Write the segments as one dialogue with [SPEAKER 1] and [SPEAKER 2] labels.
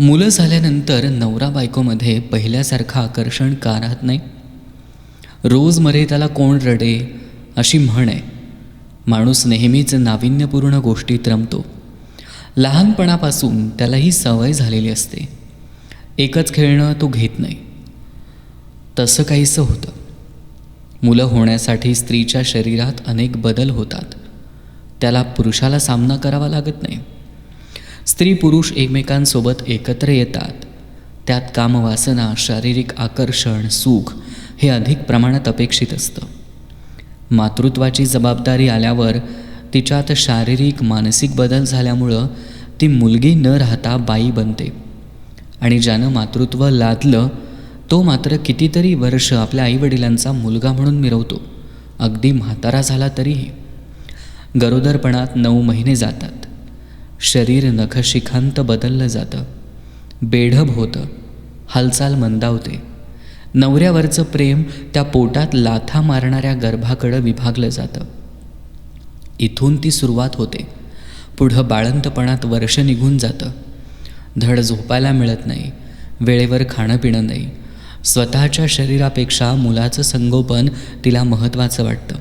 [SPEAKER 1] मुलं झाल्यानंतर नवरा बायकोमध्ये पहिल्यासारखं आकर्षण का राहत नाही? रोज मरे त्याला कोण रडे अशी म्हण आहे. माणूस नेहमीच नाविन्यपूर्ण गोष्टीत रमतो. लहानपणापासून त्याला ही सवय झालेली असते. एकच खेळणं तो घेत नाही. तसं काहीसं होतं. मुलं होण्यासाठी स्त्रीच्या शरीरात अनेक बदल होतात. त्याला पुरुषाला सामना करावा लागत नाही. स्त्री पुरुष एकमेकांसोबत एकत्र येतात. त्यात कामवासना शारीरिक आकर्षण सुख हे अधिक प्रमाणात अपेक्षित असतं. मातृत्वाची जबाबदारी आल्यावर तिच्यात शारीरिक मानसिक बदल झाल्यामुळं ती मुलगी न राहता बाई बनते. आणि ज्यानं मातृत्व लादलं तो मात्र कितीतरी वर्ष आपल्या आईवडिलांचा मुलगा म्हणून मिरवतो. अगदी म्हातारा झाला तरीही. गरोदरपणात नऊ महिने जातात. शरीर नखशिखांत बदललं जातं. बेढब होतं. हालचाल मंदावते. नवऱ्यावरचं प्रेम त्या पोटात लाथा मारणाऱ्या गर्भाकडं विभागलं जातं. इथून ती सुरुवात होते. पुढं बाळंतपणात वर्ष निघून जातं. धड झोपायला मिळत नाही. वेळेवर खाणं पिणं नाही. स्वतःच्या शरीरापेक्षा मुलाचं संगोपन तिला महत्त्वाचं वाटतं.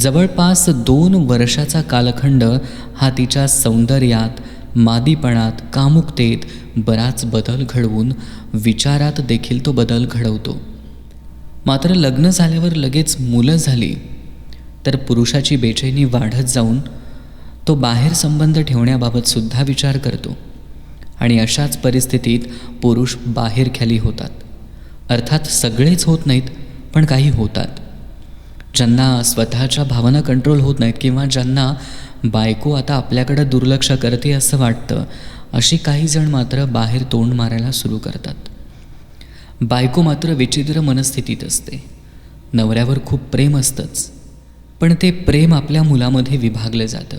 [SPEAKER 1] जवळपास दोन वर्षाचा कालखंड हा तिच्या सौंदर्यात मादीपणात कामुकतेत बराच बदल घडवून विचारात देखील तो बदल घडवतो. मात्र लग्न झाल्यावर लगेच मुलं झाली तर पुरुषाची बेचैनी वाढत जाऊन तो बाहेर संबंध ठेवण्याबाबत सुद्धा विचार करतो आणि अशाच परिस्थितीत पुरुष बाहेर खाली होतात. अर्थात सगळेच होत नाहीत पण काही होतात. ज्यांना स्वतःच्या भावना कंट्रोल होत नाहीत किंवा ज्यांना बायको आता आपल्याकडं दुर्लक्ष करते असं वाटतं अशी काही जण मात्र बाहेर तोंड मारायला सुरू करतात. बायको मात्र विचित्र मनस्थितीत असते. नवऱ्यावर खूप प्रेम असतंच पण ते प्रेम आपल्या मुलामध्ये विभागलं जातं.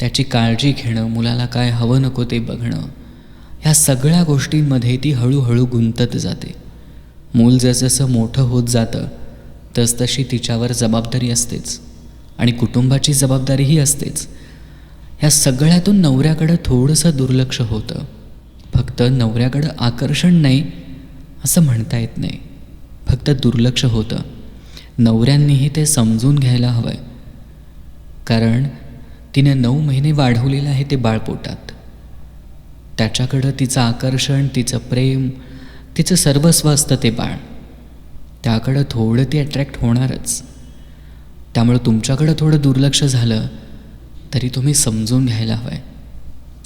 [SPEAKER 1] त्याची काळजी घेणं मुलाला काय हवं नको ते बघणं ह्या सगळ्या गोष्टींमध्ये ती हळूहळू गुंतत जाते. मूल जसजसं मोठं होत जातं तसतशी तिच्यावर जबाबदारी असतेच. आणि कुटुंबाची जबाबदारीही असतेच. ह्या सगळ्यातून नवऱ्याकडं थोडंसं दुर्लक्ष होतं. फक्त नवऱ्याकडं आकर्षण नाही असं म्हणता येत नाही. फक्त दुर्लक्ष होतं. नवऱ्यांनीही ते समजून घ्यायला हवं आहे कारण तिने नऊ महिने वाढवलेलं आहे ते बाळपोटात. त्याच्याकडं तिचं आकर्षण तिचं प्रेम तिचं सर्वस्व असतं ते बाळ. त्याकडं थोडं ते अट्रॅक्ट होणारच. त्यामुळं तुमच्याकडं थोडं दुर्लक्ष झालं तरी तुम्ही समजून घ्यायला हवं आहे